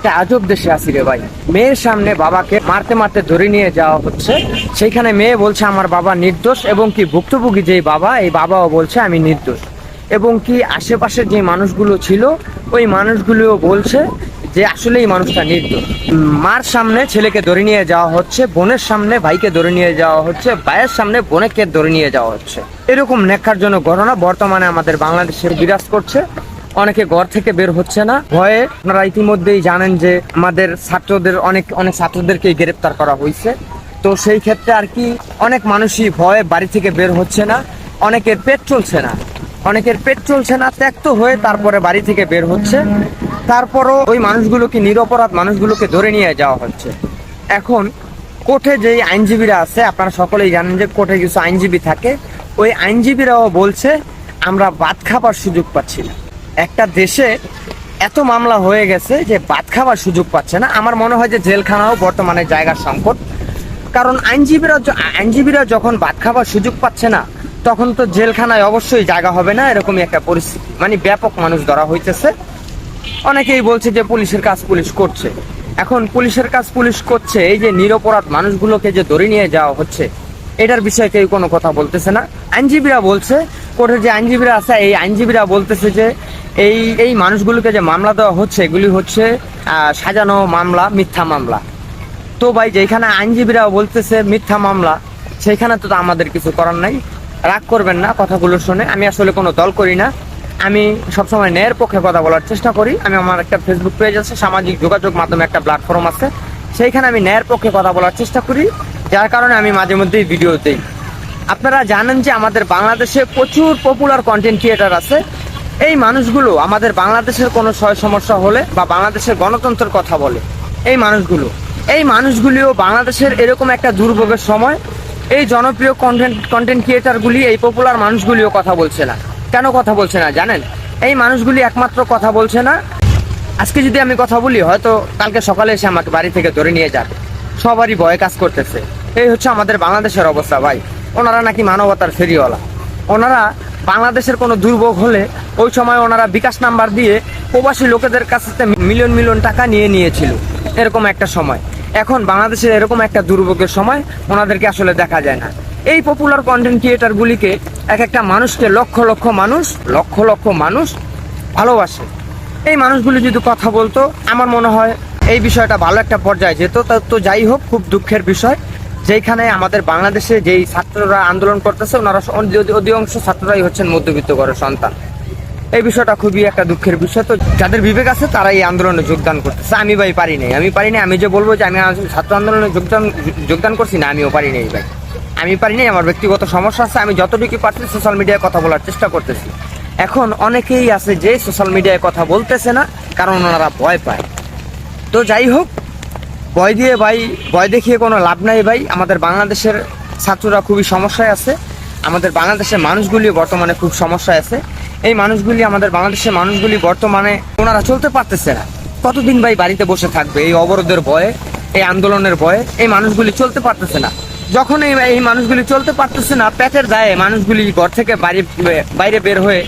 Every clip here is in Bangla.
একটা আজব দেশে আছি রে ভাই। মেয়ের সামনে বাবাকে মারতে মারতে ধরে নিয়ে যাওয়া হচ্ছে। সেইখানে মেয়ে বলছে, আমার বাবা নির্দোষ এবং কি ভুক্তভোগী যেই বাবা, এই বাবাও বলছে, আমি নির্দোষ। এবং কি আশেপাশের যে মানুষগুলো ছিল, ওই মানুষগুলোও বলছে যে আসলে এই মানুষটা নির্দোষ। মার সামনে ছেলেকে ধরে নিয়ে যাওয়া হচ্ছে, বোনের সামনে ভাইকে ধরে নিয়ে যাওয়া হচ্ছে, ভাইয়ের সামনে বোনেকে ধরে নিয়ে যাওয়া হচ্ছে। এরকম নেককারজনক ঘটনা বর্তমানে আমাদের বাংলাদেশে বিরাজ করছে। অনেকে ঘর থেকে বের হচ্ছে না। ভয়ে আপনারা ইতিমধ্যেই জানেন যে আমাদের ছাত্রদের অনেক অনেক ছাত্রদেরকে গ্রেপ্তার করা হয়েছে। তো সেই ক্ষেত্রে আর কি অনেক মানুষই ভয়ে বাড়ি থেকে বের হচ্ছে না। অনেকের পেট চলছে না। অনেকের পেট চলছে না, ত্যাক্ত হয়ে তারপরে বাড়ি থেকে বের হচ্ছে। তারপরও ওই মানুষগুলোকে, নিরপরাধ মানুষগুলোকে ধরে নিয়ে যাওয়া হচ্ছে। এখন কোর্টে যেই আইনজীবীরা আছে, আপনারা সকলেই জানেন যে কোর্টে কিছু আইনজীবী থাকে। ওই আইনজীবীরাও বলছে, আমরা ভাত খাবার সুযোগ পাচ্ছি না। একটা দেশে এত মামলা হয়ে গেছে যে ভাত খাওয়ার সুযোগ পাচ্ছে না। আমার মনে হয় যে জেলখানাও বর্তমানে জায়গার সংকট। কারণ আইনজীবীরা আইনজীবীরা যখন ভাত খাবার সুযোগ পাচ্ছে না, তখন তো জেলখানায় অবশ্যই জায়গা হবে না। এরকমই একটা পরিস্থিতি। মানে ব্যাপক মানুষ ধরা হইতেছে। অনেকেই বলছে যে পুলিশের কাজ পুলিশ করছে। এখন পুলিশের কাজ পুলিশ করছে, এই যে নিরপরাধ মানুষগুলোকে যে ধরে নিয়ে যাওয়া হচ্ছে, এটার বিষয়ে কেউ কোনো কথা বলতেছে না। আইনজীবীরা বলছে, কোর্টের যে আইনজীবীরা আছে, এই আইনজীবীরা বলতেছে যে এই এই মানুষগুলোকে যে মামলা দেওয়া হচ্ছে, এগুলি হচ্ছে সাজানো মামলা, মিথ্যা মামলা। তো ভাই, যেখানে আইনজীবীরা বলতেছে মিথ্যা মামলা সেইখানে তো আমাদের কিছু করার নাই। রাগ করবেন না, কথাগুলো শুনে। আমি আসলে কোনো দল করি না। আমি সবসময় ন্যায়ের পক্ষে কথা বলার চেষ্টা করি। আমি আমার একটা ফেসবুক পেজ আছে, সামাজিক যোগাযোগ মাধ্যমে একটা প্ল্যাটফর্ম আছে। সেইখানে আমি ন্যায়ের পক্ষে কথা বলার চেষ্টা করি, যার কারণে আমি মাঝে মধ্যেই ভিডিও দিই। আপনারা জানেন যে আমাদের বাংলাদেশে প্রচুর পপুলার কন্টেন্ট ক্রিয়েটার আছে। এই মানুষগুলো আমাদের বাংলাদেশের কোনো সয় সমস্যা হলে বা বাংলাদেশের গণতন্ত্রের কথা বলে। এই মানুষগুলো। এই মানুষগুলিও বাংলাদেশের এরকম একটা দুর্ভোগের সময় এই জনপ্রিয় কন্টেন্ট কন্টেন্ট ক্রিয়েটারগুলি এই পপুলার মানুষগুলিও কথা বলছে না। কেন কথা বলছে না, জানেন? এই মানুষগুলি একমাত্র কথা বলছে না। আজকে যদি আমি কথা বলি, হয়তো কালকে সকালে এসে আমাকে বাড়ি থেকে ধরে নিয়ে যাবে। সবারই ভয় কাজ করতেছে। এই হচ্ছে আমাদের বাংলাদেশের অবস্থা ভাই। ওনারা নাকি মানবতার ফেরিওয়ালা। ওনারা বাংলাদেশের কোনো দুর্ভোগ হলে ওই সময় ওনারা বিকাশ নাম্বার দিয়ে প্রবাসী লোকেদের কাছ মিলিয়ন মিলিয়ন টাকা নিয়ে নিয়েছিল, এরকম একটা সময়। এখন বাংলাদেশের এরকম একটা দুর্ভোগের সময় ওনাদেরকে আসলে দেখা যায় না। এই পপুলার কন্টেন্ট ক্রিয়েটারগুলিকে এক একটা মানুষকে লক্ষ লক্ষ মানুষ, লক্ষ লক্ষ মানুষ ভালোবাসে। এই মানুষগুলি যদি কথা বলতো, আমার মনে হয় এই বিষয়টা ভালো একটা পর্যায়ে যেত। তো যাই হোক, খুব দুঃখের বিষয়। যেখানে আমাদের বাংলাদেশে যেই ছাত্ররা আন্দোলন করতেছে, ওনারা অধিকাংশ ছাত্ররাই হচ্ছেন মধ্যবিত্ত ঘরের সন্তান। এই বিষয়টা খুবই একটা দুঃখের বিষয়। তো যাদের বিবেক আছে তারা এই আন্দোলনে যোগদান করতেছে। আমি ভাই পারি নাই। আমি পারি নাই, আমি যে বলব যে আমি ছাত্র আন্দোলনে যোগদান যোগদান করছি না, আমিও পারি নাই ভাই। আমি পারি নাই, আমার ব্যক্তিগত সমস্যা আছে, আমি যতটুকু পারছি সোশ্যাল মিডিয়ায় কথা বলার চেষ্টা করতেছি। এখন অনেকেই আছে যে সোশ্যাল মিডিয়ায় কথা বলতেছে না, কারণ ওনারা ভয় পায়। তো যাই হোক ভয় দিয়ে ভাই, ভয় দেখিয়ে কোনো লাভ নাই ভাই। আমাদের বাংলাদেশের ছাত্ররা খুবই সমস্যায় আছে। আমাদের বাংলাদেশের মানুষগুলি বর্তমানে খুব সমস্যায় আছে। এই মানুষগুলি, আমাদের বাংলাদেশের মানুষগুলি বর্তমানে ওনারা চলতে পারতেছে না। কতদিন ভাই বাড়িতে বসে থাকবে এই অবরোধের ভয়ে, এই আন্দোলনের ভয়ে? এই মানুষগুলি চলতে পারতেছে না। যখন এই এই মানুষগুলি চলতে পারতেছে না, পেটের দায়ে মানুষগুলি ঘর থেকে বাড়ি বাইরে বের হয়ে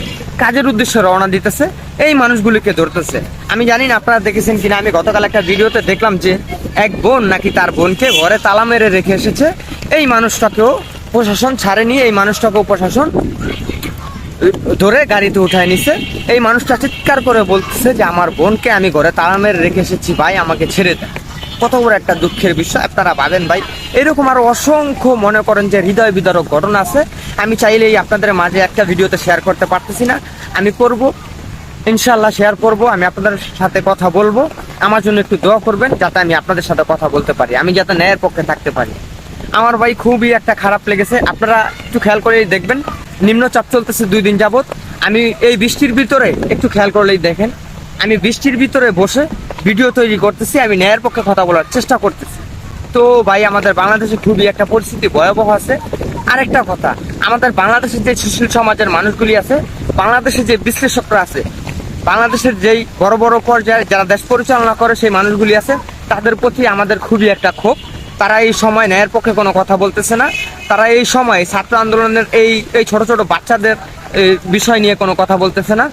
কাজের উদ্দেশ্যে রওনা দিতেছে, এই মানুষগুলিকে ধরতেছে। আমি জানি না, আপনারা দেখেছেন কিনা, আমি গতকাল একটা ভিডিওতে দেখলাম যে এক বোন নাকি তার বোনকে ঘরে তালা মেরে রেখে এসেছে। এই মানুষটাকেও প্রশাসন ছাড়েনি এই মানুষটাকেও প্রশাসন ধরে গাড়িতে উঠায় নিছে। এই মানুষটা চিৎকার করে বলতেছে যে, আমার বোনকে আমি ঘরে তালা মেরে রেখে এসেছি, ভাই, আমাকে ছেড়ে দেয় কত বড় একটা দুঃখের বিষয়, আপনারা ভাবেন ভাই। এরকম আরও অসংখ্য মনে করেন যে হৃদয় বিদারক ঘটনা আছে। আমি চাইলেই আপনাদের মাঝে একটা ভিডিওতে শেয়ার করতে পারতেছি না। আমি করব ইনশাল্লাহ শেয়ার করব, আমি আপনাদের সাথে কথা বলব। আমার জন্য একটু দোয়া করবেন, যাতে আমি আপনাদের সাথে কথা বলতে পারি। আমি যাতে ন্যায়ের পক্ষে থাকতে পারি। আমার ভাই খুবই একটা খারাপ লেগেছে। আপনারা একটু খেয়াল করেই দেখবেন। নিম্নচাপ চলতেছে দুই দিন যাবত আমি এই বৃষ্টির ভিতরে একটু খেয়াল করলেই দেখেন। আমি বৃষ্টির ভিতরে বসে ভিডিও তৈরি করতেছি, আমি ন্যায়ের পক্ষে কথা বলার চেষ্টা করতেছি। তো ভাই, আমাদের বাংলাদেশে খুবই একটা পরিস্থিতি ভয়াবহ আছে। আরেকটা কথা, আমাদের বাংলাদেশের যে সুশীল সমাজের মানুষগুলি আছে, বাংলাদেশের যে বিশ্লেষকরা আছে, বাংলাদেশের যেই বড় বড় পর্যায়ে যারা দেশ পরিচালনা করে সেই মানুষগুলি আছে, তাদের প্রতি আমাদের খুবই একটা ক্ষোভ। তারা এই সময় ন্যায়ের পক্ষে কোনো কথা বলতেছে না। তারা এই সময় ছাত্র আন্দোলনের এই এই ছোট ছোট বাচ্চাদের বিষয় নিয়ে কোনো কথা বলতেছে না।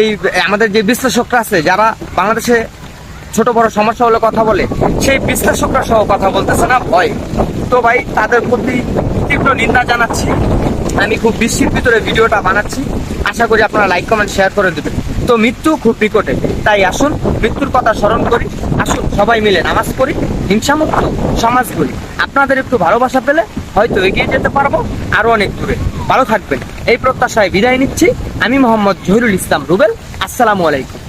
এই, আমাদের যে বিশ্লেষকরা আছে, যারা বাংলাদেশে ছোট বড় সমস্যা হলে কথা বলে, সেই বিশ্লেষকরা সহ কথা বলতেছে না, ভয়। তো ভাই, তাদের প্রতি তীব্র নিন্দা জানাচ্ছি। আমি খুব বিশ্বের ভিতরে ভিডিওটা বানাচ্ছি। আশা করি আপনারা লাইক, কমেন্ট, শেয়ার করে দেবেন। তো মৃত্যু খুব নিকটে তাই আসুন, মৃত্যুর কথা স্মরণ করি। আসুন, সবাই মিলে নামাজ পড়ি। হিংসামুক্ত সমাজ করি আপনাদের একটু ভালোবাসা পেলে হয়তো এগিয়ে যেতে পারব আরও অনেক দূরে। ভালো থাকবেন। এই প্রত্যাশায় বিদায় নিচ্ছি। আমি মোহাম্মদ জহিরুল ইসলাম রুবেল। আসসালামু আলাইকুম।